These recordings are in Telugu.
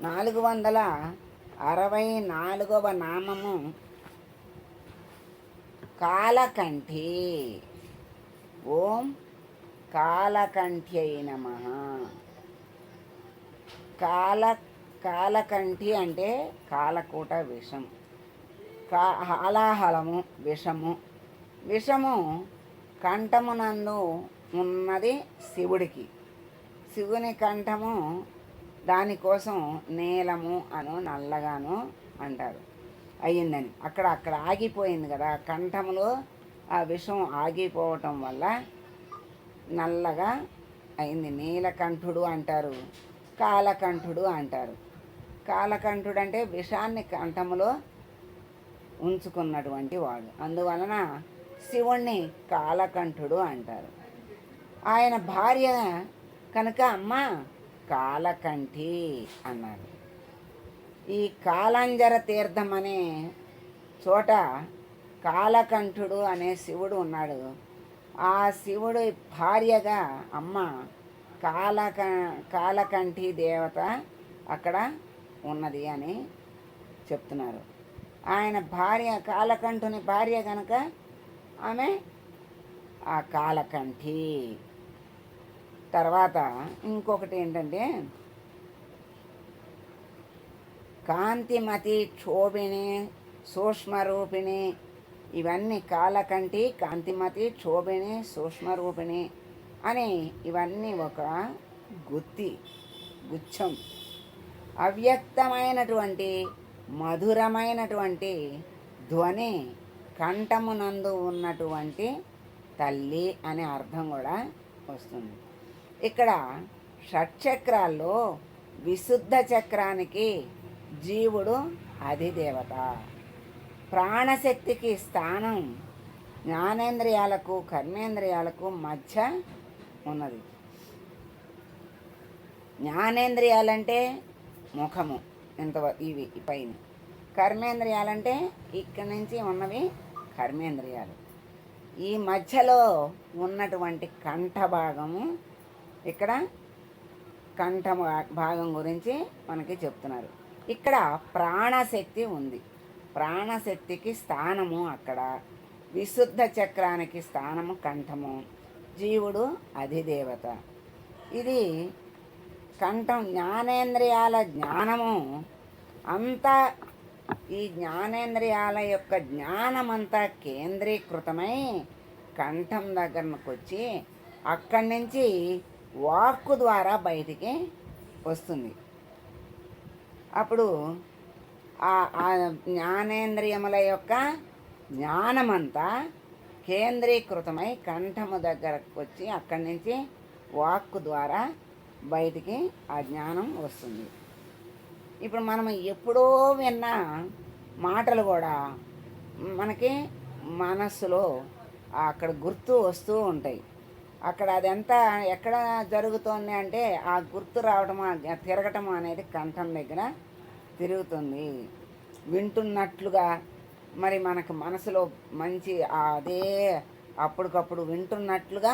నాలుగు వందల అరవై నాలుగవ నామము కాలకంఠి. ఓం కాలకంఠ్యై నమ. కాల కాలకంఠి అంటే కాలకూట విషం. కా హాలాహలము విషము. విషము కంఠమునందు ఉన్నది శివుడికి. శివుని కంఠము దానికోసం నీలము అను నల్లగాను అంటారు. అయ్యిందని. అక్కడ అక్కడ ఆగిపోయింది కదా. కంఠములో ఆ విషం ఆగిపోవటం వల్ల నల్లగా అయింది. నీలకంఠుడు అంటారు కాలకంఠుడు అంటారు. కాలకంఠుడు అంటే విషాన్ని కంఠములో ఉంచుకున్నటువంటి వాడు. అందువలన శివుణ్ణి కాలకంఠుడు అంటారు. ఆయన భార్య కనుక అమ్మ కాలకంఠి అన్నారు ఈ కాలంజర తీర్థం అనే చోట కాలకంఠుడు అనే శివుడు ఉన్నాడు. ఆ శివుడు భార్యగా అమ్మ కాలక కాలకంఠి దేవత అక్కడ ఉన్నది అని చెప్తున్నారు. ఆయన భార్య కాలకంఠుని భార్య కనుక ఆమె ఆ కాలకంఠి. తర్వాత ఇంకొకటి ఏంటంటే కాంతిమతి క్షోభిణి సూక్ష్మరూపిణి ఇవన్నీ కాలకంటి కాంతిమతి క్షోభిణి సూక్ష్మరూపిణి అని ఇవన్నీ ఒక గుత్తి గుచ్చం. అవ్యక్తమైనటువంటి మధురమైనటువంటి ధ్వని కంఠమునందు ఉన్నటువంటి తల్లి అనే అర్థం కూడా వస్తుంది. ఇక్కడ షట్చక్రాల్లో విశుద్ధ చక్రానికి జీవుడు అధిదేవత. ప్రాణశక్తికి స్థానం జ్ఞానేంద్రియాలకు కర్మేంద్రియాలకు మధ్య ఉన్నది. జ్ఞానేంద్రియాలంటే ముఖము ఇంత ఇవి పైన. కర్మేంద్రియాలంటే ఇక్కడి నుంచి ఉన్నవి కర్మేంద్రియాలు. ఈ మధ్యలో ఉన్నటువంటి కంఠ భాగము ఇక్కడ కంఠ భా- భాగం గురించి మనకి చెప్తున్నారు. ఇక్కడ ప్రాణశక్తి ఉంది. ప్రాణశక్తికి స్థానము అక్కడ. విశుద్ధ చక్రానికి స్థానము కంఠము. జీవుడు అధిదేవత. ఇది కంఠం జ్ఞానేంద్రియాల జ్ఞానము. అంతా ఈ జ్ఞానేంద్రియాల యొక్క జ్ఞానమంతా కేంద్రీకృతమై కంఠం దగ్గరకు వచ్చి అక్కడి నుంచి వాక్కు ద్వారా బయటికి వస్తుంది. అప్పుడు ఆ ఆ జ్ఞానేంద్రియముల యొక్క జ్ఞానమంతా కేంద్రీకృతమై కంఠము దగ్గరకు వచ్చి అక్కడి నుంచి వాక్కు ద్వారా బయటికి ఆ జ్ఞానం వస్తుంది. ఇప్పుడు మనం ఎప్పుడో విన్న మాటలు కూడా మనకి మనస్సులో అక్కడ గుర్తు వస్తూ ఉంటాయి. అక్కడ అదంతా ఎక్కడ జరుగుతోంది అంటే ఆ గుర్తు రావడం తిరగటం అనేది కంఠం దగ్గర తిరుగుతుంది. వింటున్నట్లుగా మరి మనకు మనసులో మంచి అదే అప్పటికప్పుడు వింటున్నట్లుగా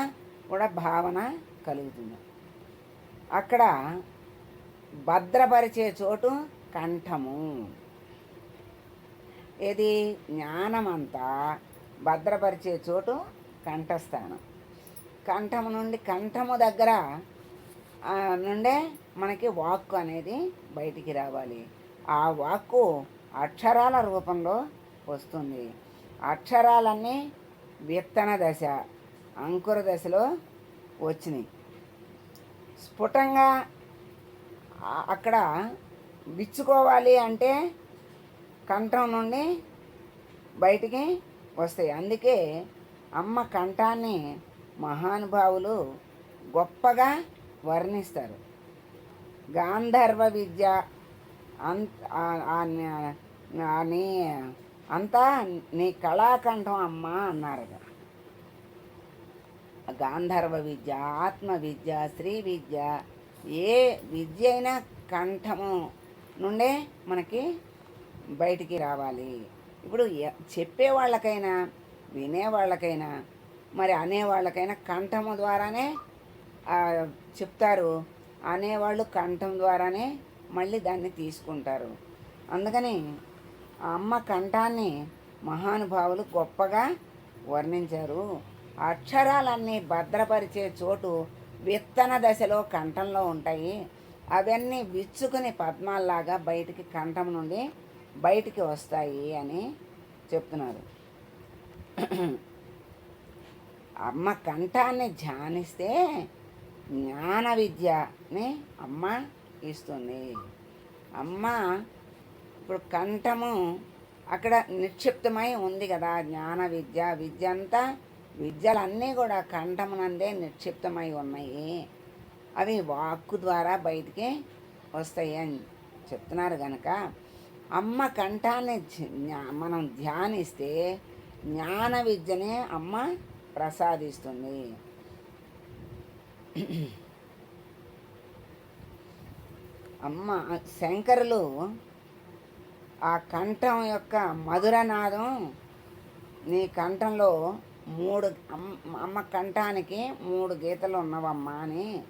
కూడా భావన కలుగుతుంది. అక్కడ భద్రపరిచే చోటు కంఠము. ఇది జ్ఞానమంతా భద్రపరిచే చోటు కంఠస్థానం. కంఠము నుండి కంఠము దగ్గర నుండే మనకి వాక్కు అనేది బయటికి రావాలి. ఆ వాక్కు అక్షరాల రూపంలో వస్తుంది. అక్షరాలన్నీ విత్తన దశ అంకుర దశలో వచ్చినాయి. స్ఫుటంగా అక్కడ విచ్చుకోవాలి అంటే కంఠం నుండి బయటికి వస్తాయి. అందుకే అమ్మ కంఠాన్ని మహానుభావులు గొప్పగా వర్ణిస్తారు. గాంధర్వ విద్య అంత ఆ- నీ అంతా నీ కళాకంఠం అమ్మ అన్నారు గాంధర్వ విద్య ఆత్మ విద్య స్త్రీ విద్య ఏ విద్య అయినా కంఠము నుండే మనకి బయటికి రావాలి. ఇప్పుడు చెప్పే వాళ్ళకైనా వినేవాళ్ళకైనా మరి అనేవాళ్ళకైనా కంఠము ద్వారానే చెప్తారు. అనేవాళ్ళు కంఠం ద్వారానే మళ్ళీ దాన్ని తీసుకుంటారు. అందుకని అమ్మ కంఠాన్ని మహానుభావులు గొప్పగా వర్ణించారు. అక్షరాలన్నీ భద్రపరిచే చోటు విత్తన దశలో కంఠంలో ఉంటాయి. అవన్నీ విచ్చుకుని పద్మాల్లాగా బయటికి కంఠం నుండి బయటికి వస్తాయి అని చెప్తున్నారు. అమ్మ కంఠాన్ని ధ్యానిస్తే జ్ఞాన విద్యని అమ్మ ఇస్తుంది. అమ్మ ఇప్పుడు కంఠము అక్కడ నిక్షిప్తమై ఉంది కదా జ్ఞాన విద్య. విద్య అంతా విద్యలన్నీ కూడా కంఠమునందే నిక్షిప్తమై ఉన్నాయి. అవి వాక్కు ద్వారా బయటికి వస్తాయి అని చెప్తున్నారు కనుక అమ్మ కంఠాన్ని మనం ధ్యానిస్తే జ్ఞాన విద్యనే అమ్మ ప్రసాదిస్తుంది. అమ్మ శంకరులు ఆ కంఠం యొక్క మధురనాదం నీ కంఠంలో మూడు అమ్- అమ్మ కంఠానికి మూడు గీతలు ఉన్నవమ్మా అని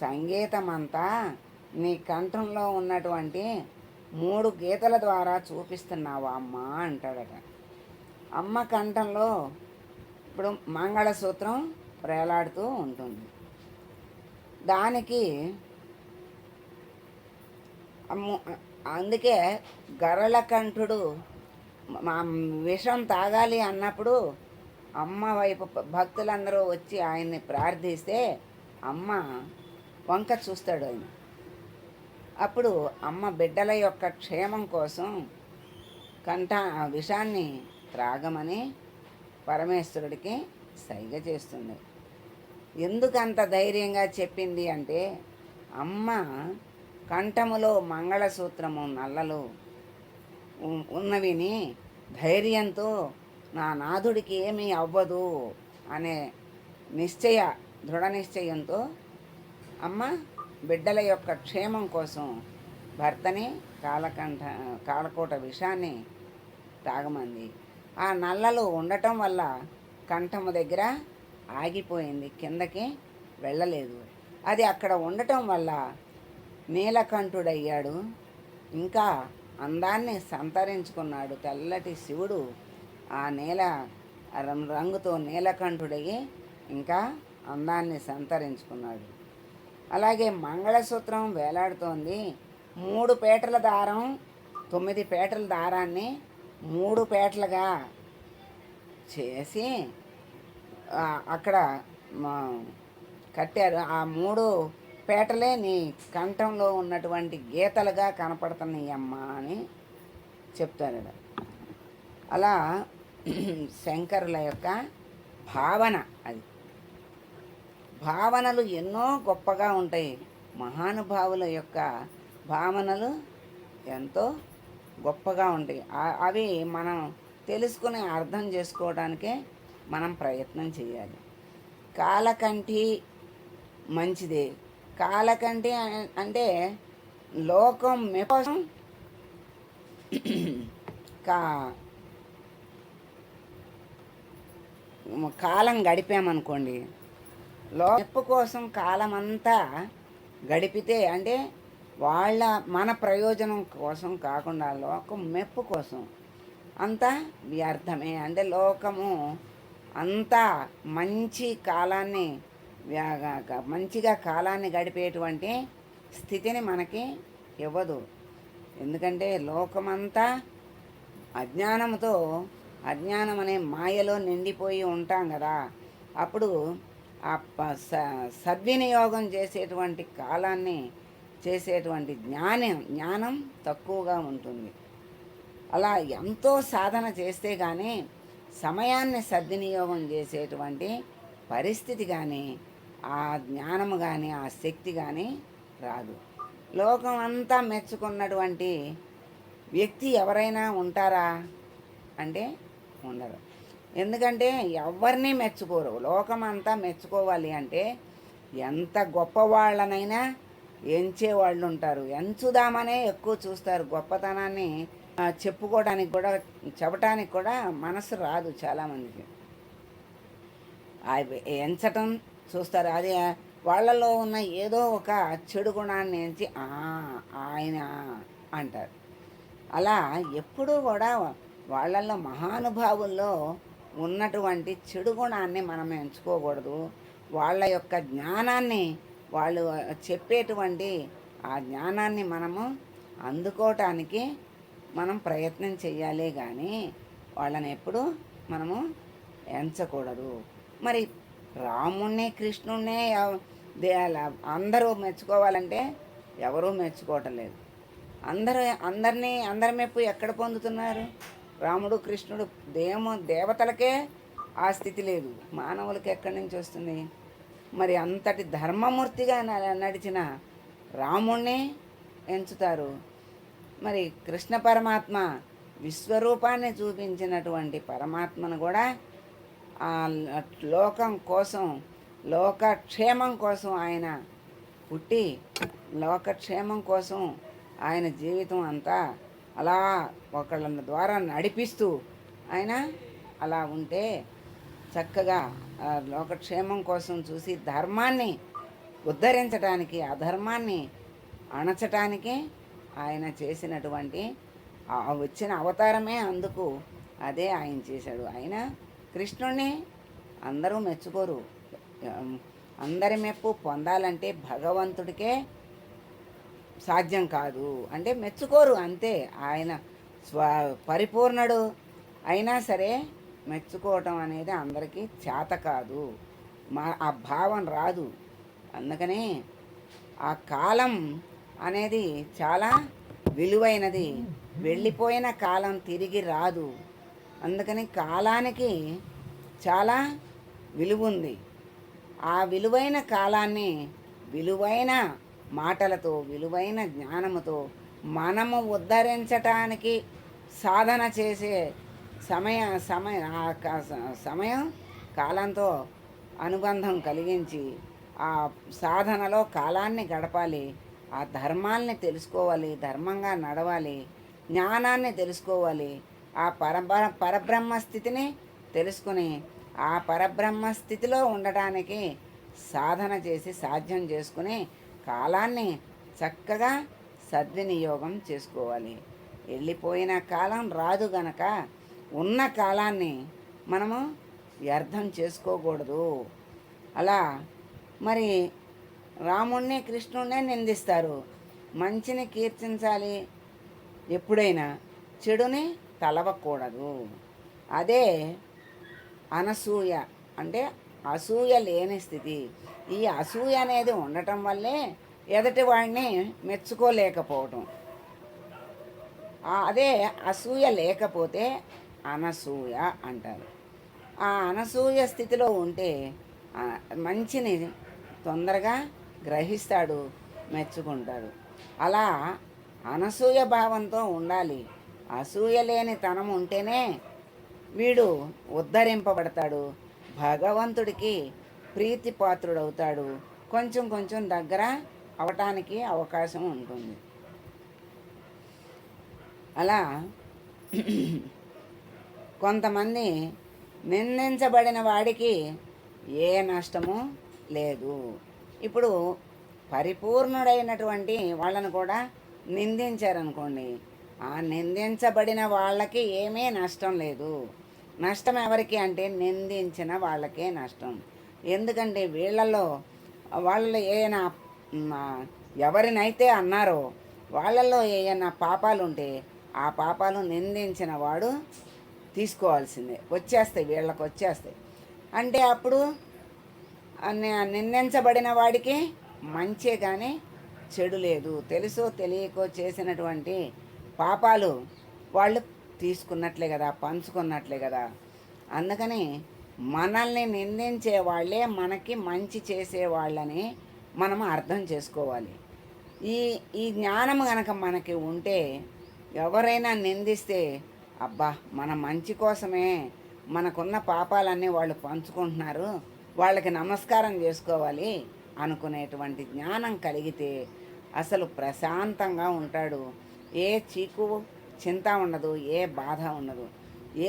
సంగీతం అంతా నీ కంఠంలో ఉన్నటువంటి మూడు గీతల ద్వారా చూపిస్తున్నావా అమ్మా అంటాడట. అమ్మ కంఠంలో ఎప్పుడు మంగళసూత్రం వేలాడుతూ ఉంటుంది. దానికి అందుకే గరళకంఠుడు విషం తాగాలి అన్నప్పుడు అమ్మ వైపు భక్తులందరూ వచ్చి ఆయన్ని ప్రార్థిస్తే అమ్మ వంక చూస్తాడు ఆయన. అప్పుడు అమ్మ బిడ్డల యొక్క క్షేమం కోసం కంఠ విషాన్ని త్రాగమని పరమేశ్వరుడికి సైగ చేస్తుంది. ఎందుకంత ధైర్యంగా చెప్పింది అంటే అమ్మ కంఠములో మంగళసూత్రము నల్లలు ఉన్నవిని ధైర్యంతో నా నాథుడికి ఏమీ అవ్వదు అనే నిశ్చయ దృఢ నిశ్చయంతో అమ్మ బిడ్డల యొక్క క్షేమం కోసం భర్తని కాలకంఠ కాలకోట విషాన్ని తాగమంది ఆ నల్లలు ఉండటం వల్ల కంఠము దగ్గర ఆగిపోయింది. కిందకి వెళ్ళలేదు. అది అక్కడ ఉండటం వల్ల నీలకంఠుడయ్యాడు. ఇంకా అందాన్ని సంతరించుకున్నాడు. తెల్లటి శివుడు ఆ నేల రం- రంగుతో నీలకంఠుడయ్యి ఇంకా అందాన్ని సంతరించుకున్నాడు. అలాగే మంగళసూత్రం వేలాడుతోంది. మూడు పేటల దారం తొమ్మిది పేటల దారాన్ని మూడు పేటలుగా చేసి అక్కడ కట్టారు. ఆ మూడు పేటలే నీ కంఠంలో ఉన్నటువంటి గీతలుగా కనపడుతున్నాయి అమ్మా అని చెప్తారు. అలా శంకరుల యొక్క భావన అది. భావనలు ఎన్నో గొప్పగా ఉంటాయి. మహానుభావుల యొక్క భావనలు ఎంతో గొప్పగా ఉంటాయి అవి మనం తెలుసుకుని అర్థం చేసుకోవడానికే మనం ప్రయత్నం చేయాలి. కాలకంటి మంచిదే. కాలకంటి అంటే లోకం మెపోసం కా కాలం గడిపామనుకోండి లో మెప్పు కోసం కాలం అంతా గడిపితే అంటే వాళ్ళ మన ప్రయోజనం కోసం కాకుండా లోకం మెప్పు కోసం. అంతా వ్యర్థమే. అంటే లోకము అంతా మంచి కాలాన్ని మంచిగా కాలాన్ని గడిపేటువంటి స్థితిని మనకి ఇవ్వదు. ఎందుకంటే లోకమంతా అజ్ఞానంతో అజ్ఞానం అనే మాయలో నిండిపోయి ఉంటాం కదా. అప్పుడు ఆ ప- స- సద్వినియోగం చేసేటువంటి కాలాన్ని చేసేటువంటి జ్ఞానం జ్ఞానం తక్కువగా ఉంటుంది. అలా ఎంతో సాధన చేస్తే కానీ సమయాన్ని సద్వినియోగం చేసేటువంటి పరిస్థితి కానీ ఆ జ్ఞానము కానీ ఆ శక్తి కానీ రాదు. లోకం అంతా మెచ్చుకున్నటువంటి వ్యక్తి ఎవరైనా ఉంటారా? అంటే ఉండరు. ఎందుకంటే ఎవరిని మెచ్చుకోరు. లోకం అంతా మెచ్చుకోవాలి అంటే ఎంత గొప్పవాళ్ళనైనా ఎంచే వాళ్ళు ఉంటారు ఎంచుదామనే ఎక్కువ చూస్తారు. గొప్పతనాన్ని చెప్పుకోవడానికి కూడా చెప్పటానికి కూడా మనసు రాదు చాలామందికి. ఆ ఎంచటం చూస్తారు. అది వాళ్ళలో ఉన్న ఏదో ఒక చెడు గుణాన్ని ఎంచి "ఆ, ఆయన అంటారు. అలా ఎప్పుడూ కూడా వాళ్ళల్లో మహానుభావుల్లో ఉన్నటువంటి చెడు గుణాన్ని మనం ఎంచుకోకూడదు. వాళ్ళ యొక్క జ్ఞానాన్ని వాళ్ళు చెప్పేటువంటి ఆ జ్ఞానాన్ని మనము అందుకోవటానికి మనం ప్రయత్నం చేయాలి కానీ వాళ్ళని ఎప్పుడు మనము ఎంచకూడదు. మరి రాముణ్ణి కృష్ణుణ్ణే దే- అందరూ మెచ్చుకోవాలంటే ఎవరూ మెచ్చుకోవటం లేదు. అందరూ అందరినీ అందరి మెప్పు ఎక్కడ పొందుతున్నారు? రాముడు కృష్ణుడు దేము దేవతలకే ఆ స్థితి లేదు. మానవులకి ఎక్కడి నుంచి వస్తుంది? మరి అంతటి ధర్మమూర్తిగా నడిచిన రాముణ్ణి ఎంచుతారు. మరి కృష్ణ పరమాత్మ విశ్వరూపాన్ని చూపించినటువంటి పరమాత్మను కూడా ఆ లోకం కోసం లోకక్షేమం కోసం ఆయన పుట్టి లోకక్షేమం కోసం ఆయన జీవితం అంతా అలా ఒకళ్ళ ద్వారా నడిపిస్తూ ఆయన అలా ఉంటే చక్కగా లోకక్షేమం కోసం చూసి ధర్మాన్ని ఉద్ధరించడానికి అధర్మాన్ని అణచటానికి ఆయన చేసినటువంటి వచ్చిన అవతారమే అందుకు అదే ఆయన చేశాడు. ఆయన కృష్ణుణ్ణి అందరూ మెచ్చుకోరు. అందరి మెప్పు పొందాలంటే భగవంతుడికే సాధ్యం కాదు. అంటే మెచ్చుకోరు అంతే. ఆయన స్వ పరిపూర్ణుడు అయినా సరే మెచ్చుకోవటం అనేది అందరికీ చేత కాదు. మా ఆ భావం రాదు. అందుకని ఆ కాలం అనేది చాలా విలువైనది. వెళ్ళిపోయిన కాలం తిరిగి రాదు. అందుకని కాలానికి చాలా విలువ ఉంది. ఆ విలువైన కాలాన్ని విలువైన మాటలతో విలువైన జ్ఞానముతో మనము ఉద్ధరించటానికి సాధన చేసే సమయ సమయ ఆ క- సమయం కాలంతో అనుబంధం కలిగించి ఆ సాధనలో కాలాన్ని గడపాలి ఆ ధర్మాల్ని తెలుసుకోవాలి ధర్మంగా నడవాలి జ్ఞానాన్ని తెలుసుకోవాలి ఆ పరబ్ర పరబ్రహ్మ స్థితిని తెలుసుకుని ఆ పరబ్రహ్మ స్థితిలో ఉండటానికి సాధన చేసి సాధ్యం చేసుకుని కాలాన్ని చక్కగా సద్వినియోగం చేసుకోవాలి. వెళ్ళిపోయిన కాలం రాదు గనక ఉన్న కాలాన్ని మనము వ్యర్థం చేసుకోకూడదు. అలా మరి రాముణ్ణి కృష్ణుణ్ణే నిందిస్తారు. మంచిని కీర్తించాలి ఎప్పుడైనా చెడుని తలవకూడదు. అదే అనసూయ అంటే అసూయ లేని స్థితి. ఈ అసూయ అనేది ఉండటం వల్లే ఎదటి వాడిని మెచ్చుకోలేకపోవటం అదే అసూయ లేకపోతే అనసూయ అంటారు. ఆ అనసూయ స్థితిలో ఉంటే మంచిని తొందరగా గ్రహిస్తాడు మెచ్చుకుంటాడు. అలా అనసూయ భావంతో ఉండాలి. అసూయ లేని తనం ఉంటేనే వీడు ఉద్ధరింపబడతాడు. భగవంతుడికి ప్రీతిపాత్రుడవుతాడు. కొంచెం కొంచెం దగ్గర అవటానికి అవకాశం ఉంటుంది. అలా కొంతమంది నిందించబడిన వాడికి ఏ నష్టము లేదు. ఇప్పుడు పరిపూర్ణుడైనటువంటి వాళ్ళను కూడా నిందించారనుకోండి. ఆ నిందించబడిన వాళ్ళకి ఏమీ నష్టం లేదు. నష్టం ఎవరికి అంటే నిందించిన వాళ్ళకే నష్టం. ఎందుకంటే వీళ్ళలో వాళ్ళలో ఏమైనా ఎవరినైతే అన్నారో వాళ్ళల్లో ఏమైనా పాపాలు ఉంటే ఆ పాపాలు నిందించిన వాడు తీసుకోవాల్సిందే. వచ్చేస్తాయి వీళ్ళకి వచ్చేస్తాయి. అంటే అప్పుడు నిందించబడిన వాడికి మంచే కానీ చెడు లేదు. తెలుసో తెలియకో చేసినటువంటి పాపాలు వాళ్ళు తీసుకున్నట్లే కదా పంచుకున్నట్లే కదా. అందుకని మనల్ని నిందించే వాళ్ళే మనకి మంచి చేసే వాళ్ళని మనం అర్థం చేసుకోవాలి. ఈ ఈ జ్ఞానం కనుక మనకి ఉంటే ఎవరైనా నిందిస్తే అబ్బా మన మంచి కోసమే మనకున్న పాపాలన్నీ వాళ్ళు పంచుకుంటున్నారు. వాళ్ళకి నమస్కారం చేసుకోవాలి అనుకునేటువంటి జ్ఞానం కలిగితే అసలు ప్రశాంతంగా ఉంటాడు. ఏ చీకు చింత ఉండదు ఏ బాధ ఉండదు.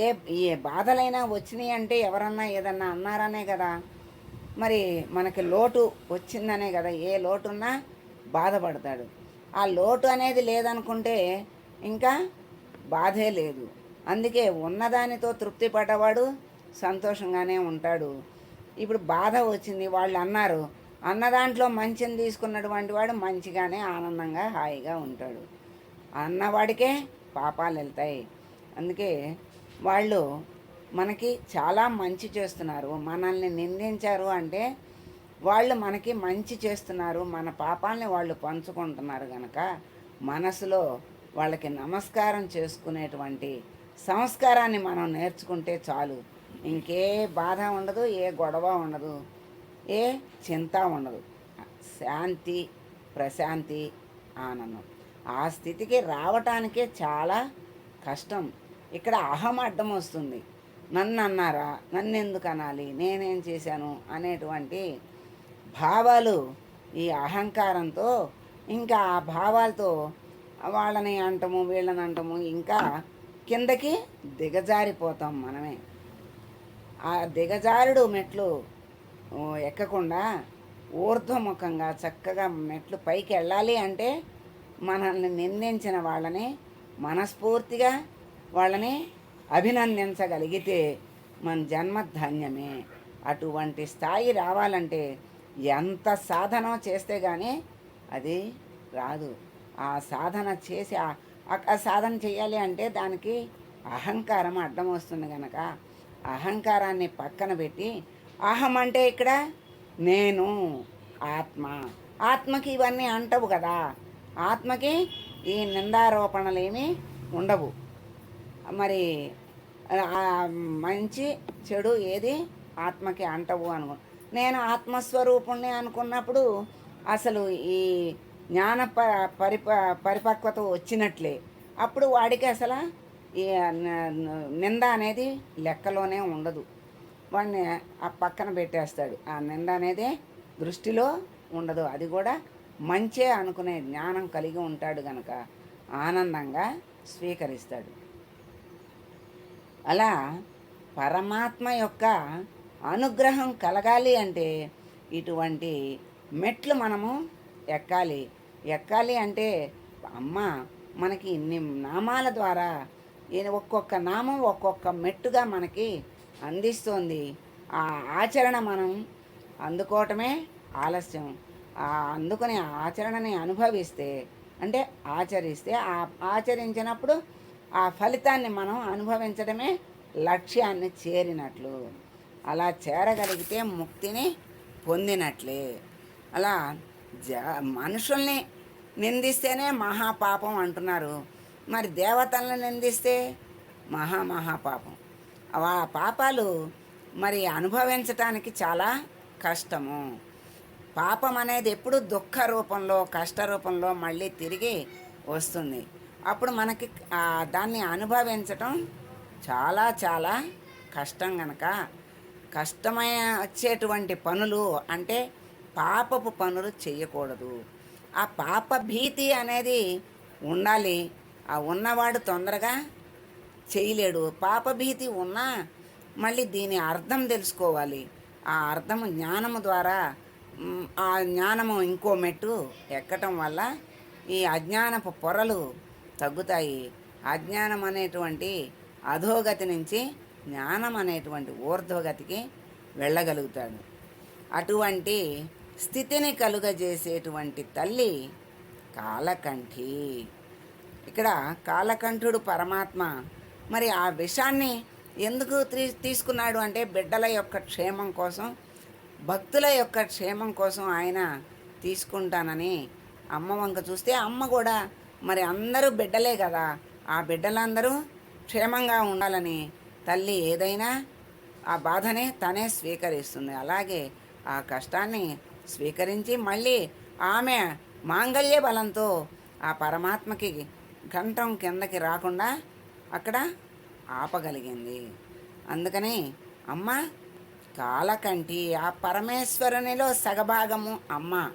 ఏ ఏ బాధలైనా వచ్చినాయి అంటే ఎవరన్నా ఏదన్నా అన్నారనే కదా. మరి మనకి లోటు వచ్చిందనే కదా ఏ లోటున్నా బాధపడతాడు. ఆ లోటు అనేది లేదనుకుంటే ఇంకా బాధే లేదు. అందుకే ఉన్నదానితో తృప్తి పడ్డవాడు సంతోషంగానే ఉంటాడు. ఇప్పుడు బాధ వచ్చింది వాళ్ళు అన్నారు అన్న దాంట్లో మంచిని తీసుకున్నటువంటి వాడు మంచిగానే ఆనందంగా హాయిగా ఉంటాడు. అన్నవాడికే పాపాలు వెళ్తాయి. అందుకే వాళ్ళు మనకి చాలా మంచి చేస్తున్నారు. మనల్ని నిందించారు అంటే వాళ్ళు మనకి మంచి చేస్తున్నారు. మన పాపాలని వాళ్ళు పంచుకుంటున్నారు కనుక మనసులో వాళ్ళకి నమస్కారం చేసుకునేటువంటి సంస్కారాన్ని మనం నేర్చుకుంటే చాలు. ఇంకే బాధ ఉండదు ఏ గొడవ ఉండదు ఏ చింత ఉండదు. శాంతి ప్రశాంతి ఆనందం. ఆ స్థితికి రావటానికే చాలా కష్టం. ఇక్కడ అహం అడ్డం వస్తుంది. నన్ను అన్నారా నన్ను ఎందుకు అనాలి నేనేం చేశాను అనేటువంటి భావాలు ఈ అహంకారంతో ఇంకా ఆ భావాలతో వాళ్ళని అంటము వీళ్ళని అంటము ఇంకా కిందకి దిగజారిపోతాం మనమే. ఆ దిగజారుడు మెట్లు ఎక్కకుండా ఊర్ధ్వముఖంగా చక్కగా మెట్లు పైకి వెళ్ళాలి అంటే మనల్ని నిందించిన వాళ్ళని మనస్ఫూర్తిగా వాళ్ళని అభినందించగలిగితే మన జన్మ ధన్యమే. అటువంటి స్థాయి రావాలంటే ఎంత సాధన చేస్తే కానీ అది రాదు. ఆ సాధన చేసి ఆ సాధన చేయాలి అంటే దానికి అహంకారం అడ్డం వస్తుంది కనుక అహంకారాన్ని పక్కన పెట్టి అహం అంటే ఇక్కడ నేను ఆత్మ. ఆత్మకి ఇవన్నీ అంటవు కదా. ఆత్మకి ఈ నిందారోపణలేమీ ఉండవు. మరి మంచి చెడు ఏది ఆత్మకి అంటవు అనుకో. నేను ఆత్మస్వరూపుణ్ణి అనుకున్నప్పుడు అసలు ఈ జ్ఞాన ప పరిప పరిపక్వత వచ్చినట్లే. అప్పుడు వాడికి అసలు ఈ నింద అనేది లెక్కలోనే ఉండదు. వాడిని ఆ పక్కన పెట్టేస్తాడు. ఆ నింద అనేది దృష్టిలో ఉండదు. అది కూడా మంచే అనుకునే జ్ఞానం కలిగి ఉంటాడు కనుక ఆనందంగా స్వీకరిస్తాడు. అలా పరమాత్మ యొక్క అనుగ్రహం కలగాలి అంటే ఇటువంటి మెట్లు మనము ఎక్కాలి. ఎక్కాలి అంటే అమ్మ మనకి ఇన్ని నామాల ద్వారా ఈ ఒక్కొక్క నామం ఒక్కొక్క మెట్టుగా మనకి అందిస్తోంది. ఆ ఆచరణ మనం అందుకోవటమే ఆలస్యం. ఆ అందుకునే ఆచరణని అనుభవిస్తే అంటే ఆచరిస్తే ఆ ఆచరించినప్పుడు ఆ ఫలితాన్ని మనం అనుభవించడమే లక్ష్యాన్ని చేరినట్లు. అలా చేరగలిగితే ముక్తిని పొందినట్లే. అలా జ మనుషుల్ని నిందిస్తేనే మహాపాపం అంటున్నారు. మరి దేవతలను నిందిస్తే మహా మహాపాపం. ఆ పాపాలు మరి అనుభవించటానికి చాలా కష్టము. పాపం అనేది ఎప్పుడు దుఃఖ రూపంలో కష్ట రూపంలో మళ్ళీ తిరిగి వస్తుంది. అప్పుడు మనకి దాన్ని అనుభవించటం చాలా చాలా కష్టం గనక. కష్టమై వచ్చేటువంటి పనులు అంటే పాపపు పనులు చేయకూడదు ఆ పాప భీతి అనేది ఉండాలి. ఆ ఉన్నవాడు తొందరగా చేయలేడు. పాపభీతి ఉన్నా మళ్ళీ దీని అర్థం తెలుసుకోవాలి. ఆ అర్థం జ్ఞానము ద్వారా ఆ జ్ఞానము ఇంకో మెట్టు ఎక్కటం వల్ల ఈ అజ్ఞానపు పొరలు తగ్గుతాయి. అజ్ఞానం అనేటువంటి అధోగతి నుంచి జ్ఞానం అనేటువంటి ఊర్ధ్వగతికి వెళ్ళగలుగుతాడు. అటువంటి స్థితిని కలుగజేసేటువంటి తల్లి కాలకంఠి. ఇక్కడ కాలకంఠుడు పరమాత్మ. మరి ఆ విషాన్ని ఎందుకు తీ- తీసుకున్నాడు అంటే బిడ్డల యొక్క క్షేమం కోసం భక్తుల యొక్క క్షేమం కోసం ఆయన తీసుకుంటానని అమ్మ వంక చూస్తే అమ్మ కూడా మరి అందరూ బిడ్డలే కదా ఆ బిడ్డలందరూ క్షేమంగా ఉండాలని తల్లి ఏదైనా ఆ బాధని తనే స్వీకరిస్తుంది. అలాగే ఆ కష్టాన్ని స్వీకరించి మళ్ళీ ఆమె మాంగళ్య బలంతో ఆ పరమాత్మకి గంటం కిందకి రాకుండా అక్కడ ఆపగలిగింది. అందుకని అమ్మ కాలకంటి ఆ పరమేశ్వరునిలో సగభాగము అమ్మ.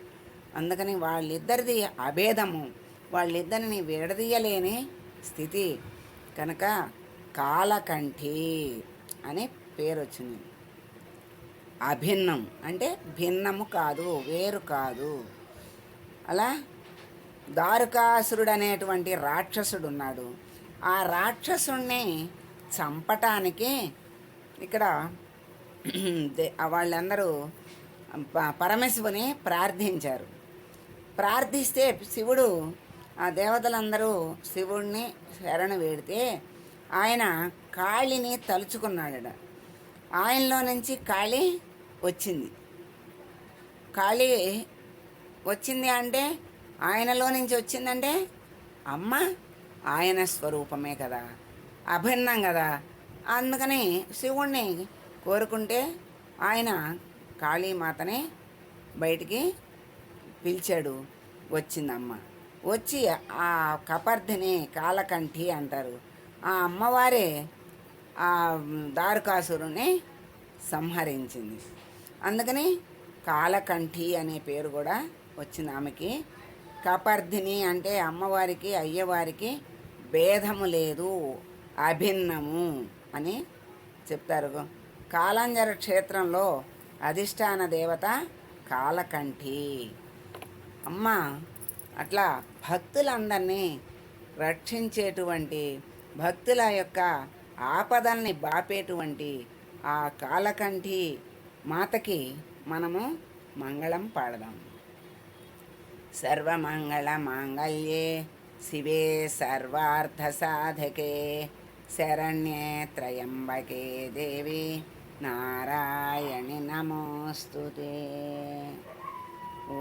అందుకని వాళ్ళిద్దరిది అభేదము. వాళ్ళిద్దరిని విడదీయలేని స్థితి. కనుక కాలకంఠి అని పేరు వచ్చింది అభిన్నం. అంటే భిన్నము కాదు వేరు కాదు. అలా దారుకాసురుడు అనేటువంటి రాక్షసుడు ఉన్నాడు ఆ రాక్షసుణ్ణి చంపటానికి ఇక్కడ వాళ్ళందరూ పరమశివుని ప్రార్థించారు. ప్రార్థిస్తే శివుడు ఆ దేవతలందరూ శివుణ్ణి శరణు వేడితే ఆయన కాళిని తలుచుకున్నాడట. ఆయనలో నుంచి ఖాళీ వచ్చింది. ఖాళీ వచ్చింది అంటే ఆయనలో నుంచి వచ్చిందంటే అమ్మ ఆయన స్వరూపమే కదా అభిన్నం కదా. అందుకని శివుణ్ణి కోరుకుంటే ఆయన కాళీమాతని బయటికి పిలిచాడు వచ్చిందమ్మ. వచ్చి ఆ కపర్ధిని కాలకంఠి అంటారు. ఆ అమ్మవారే ఆ దారుకాసురుని సంహరించింది. అందుకని కాలకంఠి అనే పేరు కూడా వచ్చింది ఆమెకి. కపర్ధిని అంటే అమ్మవారికి అయ్యవారికి భేదము లేదు అభిన్నము అని చెప్తారు. కాలంజర క్షేత్రంలో అధిష్టాన దేవత కాలకంఠి. అమ్మ అట్లా భక్తులందరినీ రక్షించేటువంటి భక్తుల యొక్క ఆపదల్ని బాపేటువంటి ఆ కాలకంఠి మాతకి మనము మంగళం పాడదాం. సర్వమంగళ మాంగళ్యే శివే సర్వార్థ సాధకే శరణ్యే త్రయంబకే దేవి నారాయణి నమోస్తుతే. ఓ